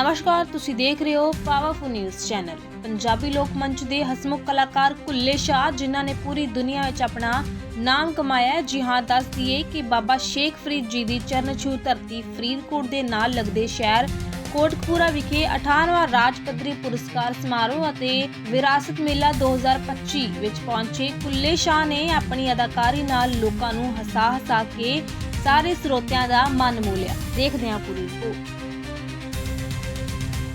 ਨਮਸਕਾਰ, ਤੁਸੀਂ ਦੇਖ ਰਹੇ ਹੋ ਪਾਵਰਫੁਲ ਨਿਊਜ਼ ਚੈਨਲ ਪੰਜਾਬੀ ਲੋਕ ਮੰਚ ਦੇ ਹਸਮੁਖ ਕਲਾਕਾਰ ਕੁੱਲੇ ਸ਼ਾਹ, ਜਿਨ੍ਹਾਂ ਨੇ ਪੂਰੀ ਦੁਨੀਆ ਵਿੱਚ ਆਪਣਾ ਨਾਮ ਕਮਾਇਆ ਹੈ, ਜੀ ਹਾਂ, ਦੱਸ ਦਈਏ ਕਿ ਬਾਬਾ ਸ਼ੇਖ ਫਰੀਦ ਜੀ ਦੀ ਚਰਨਛੂ ਧਰਤੀ ਫਰੀਦਕੋਟ ਦੇ ਨਾਲ ਲੱਗਦੇ ਸ਼ਹਿਰ ਕੋਟਕਪੂਰਾ ਵਿਖੇ 18ਵਾਂ ਰਾਜ ਪੱਧਰੀ ਪੁਰਸਕਾਰ ਸਮਾਰੋਹ ਅਤੇ ਵਿਰਾਸਤ ਮੇਲਾ 2025 ਵਿੱਚ ਪਹੁੰਚੇ ਕੁੱਲੇ ਸ਼ਾਹ ਨੇ ਆਪਣੀ ਅਦਾਕਾਰੀ ਨਾਲ ਲੋਕਾਂ ਨੂੰ ਹਸਾ ਹਸਾ ਕੇ ਸਾਰੇ ਸਰੋਤਿਆਂ ਦਾ ਮਨ ਮੋਲਿਆ ਦੇਖਦੇ ਹਾਂ ਪੂਰੀ ਰਿਪੋਰਟ।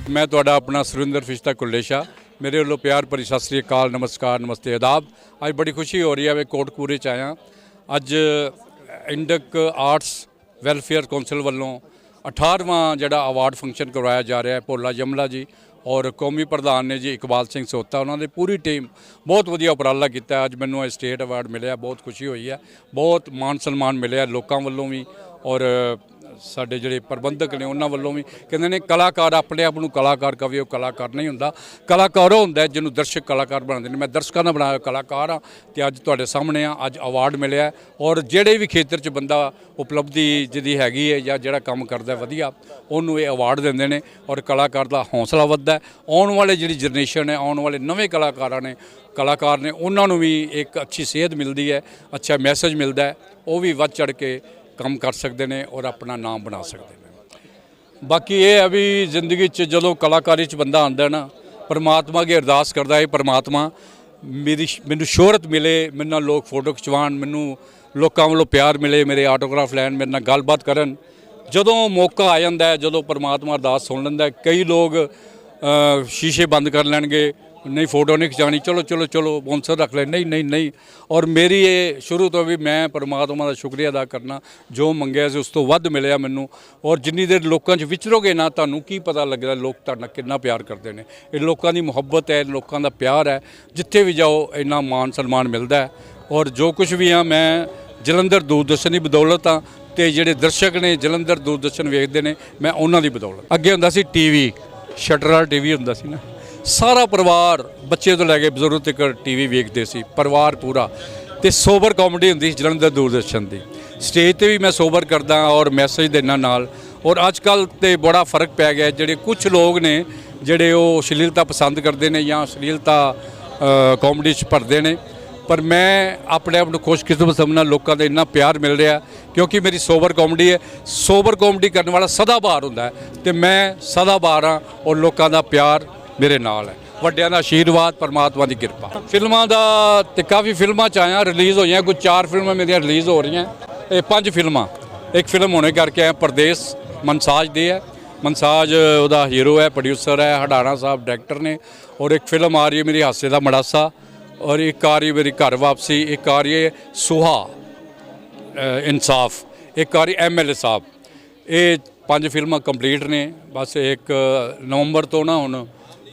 ਮੈਂ ਤੁਹਾਡਾ ਆਪਣਾ ਸੁਰਿੰਦਰ ਫਿਸ਼ਤਾ ਕੁੱਲੇਸ਼ਾ ਮੇਰੇ ਵੱਲੋਂ ਪਿਆਰ ਭਰੀ ਸਤਿ ਸ੍ਰੀ ਅਕਾਲ, ਨਮਸਕਾਰ, ਨਮਸਤੇ ਅਦਾਬ ਅੱਜ ਬੜੀ ਖੁਸ਼ੀ ਹੋ ਰਹੀ ਹੈ, ਮੈਂ ਕੋਟਕਪੂਰੇ ਚ ਆਇਆ। ਅੱਜ ਇੰਡਕ ਆਰਟਸ ਵੈਲਫੇਅਰ ਕੌਂਸਲ ਵੱਲੋਂ 18ਵਾਂ ਜਿਹੜਾ ਅਵਾਰਡ ਫੰਕਸ਼ਨ ਕਰਵਾਇਆ ਜਾ ਰਿਹਾ ਹੈ, ਭੋਲਾ ਜਮਲਾ ਜੀ ਔਰ ਕੌਮੀ ਪ੍ਰਧਾਨ ਨੇ ਜੀ ਇਕਬਾਲ ਸਿੰਘ ਸੋਤਾ। ਉਹਨਾਂ ਦੀ ਪੂਰੀ ਟੀਮ ਬਹੁਤ ਵਧੀਆ ਉਪਰਾਲਾ ਕੀਤਾ। ਅੱਜ ਮੈਨੂੰ ਇਹ ਸਟੇਟ ਅਵਾਰਡ ਮਿਲਿਆ, ਬਹੁਤ ਖੁਸ਼ੀ ਹੋਈ ਹੈ। ਬਹੁਤ ਮਾਣ ਸਨਮਾਨ ਮਿਲਿਆ ਲੋਕਾਂ ਵੱਲੋਂ ਵੀ ਔਰ ਸਾਡੇ ਜਿਹੜੇ ਪ੍ਰਬੰਧਕ ਨੇ ਉਹਨਾਂ ਵੱਲੋਂ ਵੀ ਕਹਿੰਦੇ ਨੇ ਕਲਾਕਾਰ ਆਪਣੇ ਆਪ ਨੂੰ ਕਲਾਕਾਰ ਕਵੇ, ਉਹ ਕਲਾਕਾਰ ਨਹੀਂ ਹੁੰਦਾ। ਕਲਾਕਾਰ ਉਹ ਹੁੰਦਾ ਜਿਹਨੂੰ ਦਰਸ਼ਕ ਕਲਾਕਾਰ ਬਣਾਉਂਦੇ ਨੇ। ਮੈਂ ਦਰਸ਼ਕਾਂ ਦਾ ਬਣਾਇਆ ਕਲਾਕਾਰ ਆ ਤੇ ਅੱਜ ਤੁਹਾਡੇ ਸਾਹਮਣੇ ਆ ਅੱਜ ਅਵਾਰਡ ਮਿਲਿਆ ਔਰ ਜਿਹੜੇ ਵੀ ਖੇਤਰ 'ਚ ਬੰਦਾ ਉਪਲਬਧੀ ਜਿਹਦੀ ਹੈਗੀ ਹੈ ਜਾਂ ਜਿਹੜਾ ਕੰਮ ਕਰਦਾ ਵਧੀਆ, ਉਹਨੂੰ ਇਹ ਅਵਾਰਡ ਦਿੰਦੇ ਨੇ ਔਰ ਕਲਾਕਾਰ ਦਾ ਹੌਸਲਾ ਵੱਧਦਾ ਆਉਣ ਵਾਲੇ ਜਿਹੜੀ ਜਨਰੇਸ਼ਨ ਹੈ, ਆਉਣ ਵਾਲੇ ਨਵੇਂ ਕਲਾਕਾਰਾਂ ਨੇ, ਕਲਾਕਾਰ ਨੇ, ਉਹਨਾਂ ਨੂੰ ਵੀ ਇੱਕ ਅੱਛੀ ਸੇਧ ਮਿਲਦੀ ਹੈ, ਅੱਛਾ ਮੈਸੇਜ ਮਿਲਦਾ ਉਹ ਵੀ ਵੱਧ ਚੜ ਕੇ ਕੰਮ ਕਰ ਸਕਦੇ ਨੇ ਔਰ ਆਪਣਾ ਨਾਮ ਬਣਾ ਸਕਦੇ ਨੇ। ਬਾਕੀ ਇਹ ਹੈ ਵੀ ਜ਼ਿੰਦਗੀ 'ਚ ਜਦੋਂ ਕਲਾਕਾਰੀ 'ਚ ਬੰਦਾ ਆਉਂਦਾ ਨਾ, ਪਰਮਾਤਮਾ ਅੱਗੇ ਅਰਦਾਸ ਕਰਦਾ, ਹੈ ਪਰਮਾਤਮਾ, ਮੇਰੀ ਮੈਨੂੰ ਸ਼ੋਹਰਤ ਮਿਲੇ, ਮੇਰੇ ਨਾਲ ਲੋਕ ਫੋਟੋ ਖਿਚਵਾਉਣ, ਮੈਨੂੰ ਲੋਕਾਂ ਵੱਲੋਂ ਪਿਆਰ ਮਿਲੇ, ਮੇਰੇ ਆਟੋਗ੍ਰਾਫ ਲੈਣ, ਮੇਰੇ ਨਾਲ ਗੱਲਬਾਤ ਕਰਨ। ਜਦੋਂ ਮੌਕਾ ਆ ਜਾਂਦਾ ਹੈ, ਜਦੋਂ ਪਰਮਾਤਮਾ ਅਰਦਾਸ ਸੁਣ ਲੈਂਦਾ ਕਈ ਲੋਕ ਸ਼ੀਸ਼ੇ ਬੰਦ ਕਰ ਲੈਣਗੇ ਨਹੀਂ ਫੋਟੋ ਨਹੀਂ ਖਿਚਾਣੀ ਚਲੋ ਚਲੋ ਚਲੋ ਬੌਂਸਰ ਰੱਖ ਲੈ। ਨਹੀਂ ਨਹੀਂ ਨਹੀਂ। ਔਰ ਮੇਰੀ ਇਹ ਸ਼ੁਰੂ ਤੋਂ ਵੀ ਮੈਂ ਪਰਮਾਤਮਾ ਦਾ ਸ਼ੁਕਰੀਆ ਅਦਾ ਕਰਨਾ। ਜੋ ਮੰਗਿਆ ਸੀ, ਉਸ ਤੋਂ ਵੱਧ ਮਿਲਿਆ ਮੈਨੂੰ। ਔਰ ਜਿੰਨੀ ਦੇਰ ਲੋਕਾਂ 'ਚ ਵਿਚਰੋਗੇ ਨਾ, ਤੁਹਾਨੂੰ ਕੀ ਪਤਾ ਲੱਗਦਾ ਲੋਕ ਤੁਹਾਡਾ ਕਿੰਨਾ ਪਿਆਰ ਕਰਦੇ ਨੇ। ਇਹ ਲੋਕਾਂ ਦੀ ਮੁਹੱਬਤ ਹੈ, ਲੋਕਾਂ ਦਾ ਪਿਆਰ ਹੈ। ਜਿੱਥੇ ਵੀ ਜਾਓ, ਇੰਨਾ ਮਾਣ ਸਨਮਾਨ ਮਿਲਦਾ ਹੈ। ਔਰ ਜੋ ਕੁਝ ਵੀ ਆ, ਮੈਂ ਜਲੰਧਰ ਦੂਰਦਰਸ਼ਨ ਦੀ ਬਦੌਲਤ ਆ ਤੇ ਜਿਹੜੇ ਦਰਸ਼ਕ ਨੇ, ਜਲੰਧਰ ਦੂਰਦਰਸ਼ਨ ਵੇਖਦੇ ਨੇ, ਮੈਂ ਉਹਨਾਂ ਦੀ ਬਦੌਲਤ ਅੱਗੇ ਹੁੰਦਾ ਸੀ ਟੀਵੀ, ਸ਼ਟਰ ਵਾਲਾ ਟੀਵੀ ਹੁੰਦਾ ਸੀ ਨਾ। ਸਾਰਾ ਪਰਿਵਾਰ ਬੱਚੇ ਤੋਂ ਲੈ ਕੇ ਬਜ਼ੁਰਗ ਤੱਕ ਟੀਵੀ ਵੇਖਦੇ ਸੀ, ਪਰਿਵਾਰ ਪੂਰਾ। ਤੇ ਸੋਬਰ ਕਾਮੇਡੀ ਹੁੰਦੀ ਸੀ ਜਲੰਧਰ ਦੂਰਦਰਸ਼ਨ ਦੀ। ਸਟੇਜ ਤੇ ਵੀ ਮੈਂ ਸੋਬਰ ਕਰਦਾ ਔਰ ਮੈਸੇਜ ਦੇਣਾ ਨਾਲ। ਔਰ ਅੱਜ ਕੱਲ ਤੇ ਬੜਾ ਫ਼ਰਕ ਪੈ ਗਿਆ, ਜਿਹੜੇ ਕੁਝ ਲੋਕ ਨੇ, ਜਿਹੜੇ ਉਹ ਸ਼ਲੀਲਤਾ ਪਸੰਦ ਕਰਦੇ ਨੇ ਜਾਂ ਸ਼ਲੀਲਤਾ ਕਾਮੇਡੀ 'ਚ ਭਰਦੇ ਨੇ। ਪਰ ਮੈਂ ਆਪਣੇ ਆਪ ਨੂੰ ਖੁਸ਼ਕਿਸਮਤ ਸਮਝਣਾ ਲੋਕਾਂ ਦਾ ਇੰਨਾ ਪਿਆਰ ਮਿਲ ਰਿਹਾ, ਕਿਉਂਕਿ ਮੇਰੀ ਸੋਬਰ ਕਾਮੇਡੀ ਹੈ। ਸੋਬਰ ਕਾਮੇਡੀ ਕਰਨ ਵਾਲਾ ਸਦਾ ਬਹਾਰ ਹੁੰਦਾ ਹੈ। ਤੇ ਮੈਂ ਸਦਾ ਬਹਾਰ ਹਾਂ ਔਰ ਲੋਕਾਂ ਦਾ ਪਿਆਰ ਮੇਰੇ ਨਾਲ ਹੈ। ਵੱਡਿਆਂ ਦਾ ਆਸ਼ੀਰਵਾਦ, ਪਰਮਾਤਮਾ ਦੀ ਕਿਰਪਾ। ਫਿਲਮਾਂ ਦਾ ਤੇ ਕਾਫੀ ਫਿਲਮਾਂ ਚ ਆਇਆ, ਰਿਲੀਜ਼ ਹੋਈਆਂ। ਕੋਈ ਚਾਰ ਫਿਲਮਾਂ ਮੇਰੀਆਂ ਰਿਲੀਜ਼ ਹੋ ਰਹੀਆਂ। ਇਹ ਪੰਜ ਫਿਲਮਾਂ। ਇੱਕ ਫਿਲਮ ਹੋਣੇ ਕਰਕੇ ਆਇਆ, ਪਰਦੇਸ। ਮਨਸਾਜ ਦੀ ਹੈ। ਮਨਸਾਜ, ਉਹਦਾ ਹੀਰੋ ਹੈ ਪ੍ਰੋਡਿਊਸਰ ਹੈ, ਹਡਾਣਾ ਸਾਹਿਬ ਡਾਇਰੈਕਟਰ ਨੇ। ਔਰ ਇੱਕ ਫਿਲਮ ਆ ਰਹੀ ਹੈ ਮੇਰੀ ਹਾਸੇ ਦਾ ਮੜਾਸਾ। ਔਰ ਇੱਕ ਆ ਰਹੀ ਹੈ ਮੇਰੀ ਘਰ ਵਾਪਸੀ। ਇੱਕ ਆ ਰਹੀ ਹੈ ਸੁਹਾ ਇਨਸਾਫ। ਇੱਕ ਆ ਰਹੀ ਐਮਐਲਏ ਸਾਹਿਬ। ਇਹ ਪੰਜ ਫਿਲਮਾਂ ਕੰਪਲੀਟ ਨੇ। ਬਸ ਇੱਕ ਨਵੰਬਰ ਤੋਂ ਨਾ ਹੁਣ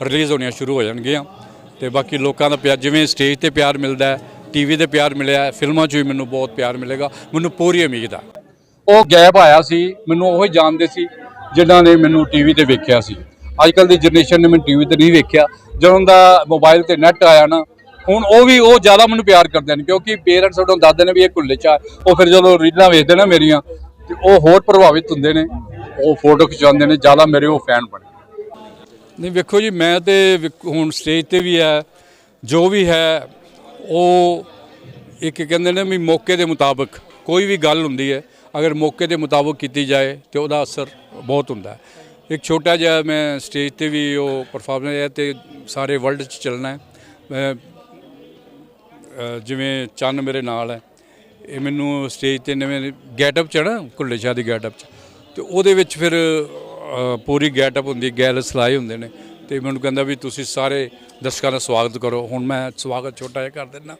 ਰਿਲੀਜ਼ ਹੋਣੀਆਂ ਸ਼ੁਰੂ ਹੋ ਜਾਣਗੀਆਂ। ਤੇ ਬਾਕੀ ਲੋਕਾਂ ਦਾ ਪਿਆਰ, ਜਿਵੇਂ ਸਟੇਜ ਤੇ ਪਿਆਰ ਮਿਲਦਾ ਹੈ ਟੀਵੀ ਤੇ ਪਿਆਰ ਮਿਲਿਆ ਫਿਲਮਾਂ 'ਚ ਵੀ ਮੈਨੂੰ ਬਹੁਤ ਪਿਆਰ ਮਿਲੇਗਾ। ਮੈਨੂੰ ਪੂਰੀ ਉਮੀਦ ਆ। ਉਹ ਗੈਪ ਆਇਆ ਸੀ, ਮੈਨੂੰ ਉਹ ਹੀ ਜਾਣਦੇ ਸੀ, ਜਿਨ੍ਹਾਂ ਨੇ ਮੈਨੂੰ ਟੀਵੀ ਤੇ ਵੇਖਿਆ ਸੀ। ਅੱਜ ਕੱਲ ਦੀ ਜਨਰੇਸ਼ਨ ਨੇ ਮੈਨੂੰ ਟੀਵੀ ਤੇ ਨਹੀਂ ਵੇਖਿਆ। ਜਦੋਂ ਦਾ ਮੋਬਾਈਲ ਤੇ ਨੈਟ ਆਇਆ ਨਾ, ਹੁਣ ਉਹ ਵੀ ਉਹ ਜ਼ਿਆਦਾ ਮੈਨੂੰ ਪਿਆਰ ਕਰਦੇ ਨੇ, ਕਿਉਂਕਿ ਪੇਰੈਂਟਸ ਉਹਨਾਂ ਨੂੰ ਦੱਸਦੇ ਨੇ ਵੀ ਇਹ ਕੁੱਲੇ ਚਾ ਉਹ ਫਿਰ ਜਦੋਂ ਰੀਲਾਂ ਵੇਖਦੇ ਨੇ ਮੇਰੀਆਂ, ਤੇ ਉਹ ਹੋਰ ਪ੍ਰਭਾਵਿਤ ਹੁੰਦੇ ਨੇ, ਉਹ ਫੋਟੋ ਖਿਚਾਉਂਦੇ ਨੇ, ਜ਼ਿਆਦਾ ਮੇਰੇ ਉਹ ਫੈਨ ਬਣੇ। ਨਹੀਂ, ਵੇਖੋ ਜੀ, ਮੈਂ ਤੇ ਵੇਖ- ਹੁਣ ਸਟੇਜ ਤੇ ਵੀ ਹੈ, ਜੋ ਵੀ ਹੈ, ਉਹ ਇੱਕ ਕਹਿੰਦੇ ਨੇ ਵੀ ਮੌਕੇ ਦੇ ਮੁਤਾਬਕ ਕੋਈ ਵੀ ਗੱਲ ਹੁੰਦੀ ਹੈ, ਅਗਰ ਮੌਕੇ ਦੇ ਮੁਤਾਬਕ ਕੀਤੀ ਜਾਏ ਤੇ ਉਹਦਾ ਅਸਰ ਬਹੁਤ ਹੁੰਦਾ ਹੈ। ਇੱਕ ਛੋਟਾ ਜਿਹਾ ਮੈਂ ਸਟੇਜ ਤੇ ਵੀ ਉਹ ਪਰਫਾਰਮੈਂਸ ਹੈ ਤੇ ਸਾਰੇ ਵਰਲਡ 'ਚ ਚੱਲਣਾ ਹੈ। ਮੈਂ ਜਿਵੇਂ ਚੰਨ ਮੇਰੇ ਨਾਲ ਹੈ, ਇਹ ਮੈਨੂੰ ਸਟੇਜ ਤੇ ਨਵੇਂ ਗੈਟਅਪ ਚ ਨਾ ਕੁੱਲੇ ਸ਼ਾਹ ਦੀ ਗੈਟਅਪ ਚ, ਤੇ ਉਹਦੇ ਵਿੱਚ ਫਿਰ ਪੂਰੀ ਗੈਟਅਪ ਹੁੰਦੀ ਗੈਲ ਸਲਾਈ ਹੁੰਦੇ ਨੇ। ਤੇ ਮੈਨੂੰ ਕਹਿੰਦਾ ਵੀ ਤੁਸੀਂ ਸਾਰੇ ਦਰਸ਼ਕਾਂ ਦਾ ਸਵਾਗਤ ਕਰੋ। ਹੁਣ ਮੈਂ ਸਵਾਗਤ ਛੋਟਾ ਜਿਹਾ ਕਰ ਦਿੰਦਾ।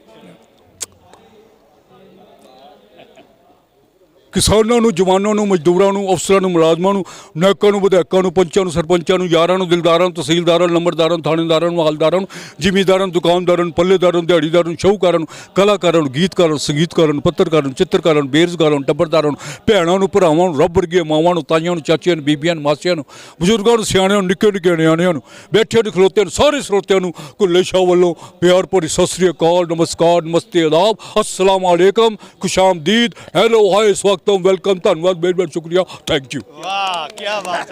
ਕਿਸਾਨਾਂ ਨੂੰ, ਜਵਾਨਾਂ ਨੂੰ, ਮਜ਼ਦੂਰਾਂ ਨੂੰ, ਅਫਸਰਾਂ ਨੂੰ, ਮੁਲਾਜ਼ਮਾਂ ਨੂੰ ਨਾਇਕਾਂ ਨੂੰ, ਵਿਧਾਇਕਾਂ ਨੂੰ, ਪੰਚਾਂ ਨੂੰ, ਸਰਪੰਚਾਂ ਨੂੰ, ਯਾਰਾਂ ਨੂੰ, ਦਿਲਦਾਰਾਂ ਨੂੰ ਤਹਿਸੀਲਦਾਰਾਂ ਨੂੰ ਨੰਬਰਦਾਰਾਂ ਨੂੰ ਥਾਣੇਦਾਰਾਂ ਨੂੰ, ਹਾਲਦਾਰਾਂ ਨੂੰ, ਜ਼ਿਮੀਂਦਾਰਾਂ ਨੂੰ ਦੁਕਾਨਦਾਰਾਂ ਨੂੰ, ਪੱਲੇਦਾਰਾਂ ਨੂੰ, ਦਿਹਾੜੀਦਾਰਾਂ ਨੂੰ, ਸ਼ਾਹੂਕਾਰਾਂ ਨੂੰ, ਕਲਾਕਾਰਾਂ ਨੂੰ, ਗੀਤਕਾਰਾਂ ਨੂੰ ਸੰਗੀਤਕਾਰਾਂ ਨੂੰ, ਪੱਤਰਕਾਰਾਂ ਨੂੰ, ਚਿੱਤਰਕਾਰਾਂ ਨੂੰ, ਬੇਰੁਜ਼ਗਾਰਾਂ ਨੂੰ, ਟੱਬਰਦਾਰਾਂ ਨੂੰ, ਭੈਣਾਂ ਨੂੰ, ਭਰਾਵਾਂ ਨੂੰ, ਰੱਬ ਵਰਗੀਆਂ ਮਾਵਾਂ ਨੂੰ, ਤਾਈਆਂ ਨੂੰ, ਚਾਚੀਆਂ ਨੂੰ, ਬੀਬੀਆਂ ਨੂੰ, ਮਾਸੀਆਂ ਨੂੰ, ਬਜ਼ੁਰਗਾਂ ਨੂੰ, ਸਿਆਣਿਆਂ ਨੂੰ, ਨਿੱਕੇ ਨਿੱਕੇ ਨਿਆਣਿਆਂ ਨੂੰ, ਬੈਠਿਆਂ ਨੂੰ, ਖਲੋਤਿਆਂ ਨੂੰ, ਸਾਰੇ ਸਰੋਤਿਆਂ ਨੂੰ, ਕੁੱਲੇ ਸ਼ਾਹ ਵੱਲੋਂ ਪਿਆਰ ਭਰੀ ਸਤਿ ਸ੍ਰੀ ਅਕਾਲ, ਨਮਸਕਾਰ, ਨਮਸਤੇ ਆਦਾਬ ਅਸਲਾਮ ਅਲੈਕਮ, ਖੁਸ਼ਾਮਦੀਦ, ਹੈਲੋ ਆਏ ਇਸ ਵਕਤ ਸਕਦਾ ਹਾਂ ਵੈਲਕਮ ਧੰਨਵਾਦ ਬਹੁਤ ਬਹੁਤ ਸ਼ੁਕਰੀਆ। ਥੈਂਕ ਯੂ ਵਾਹ ਕੀ ਬਾਤ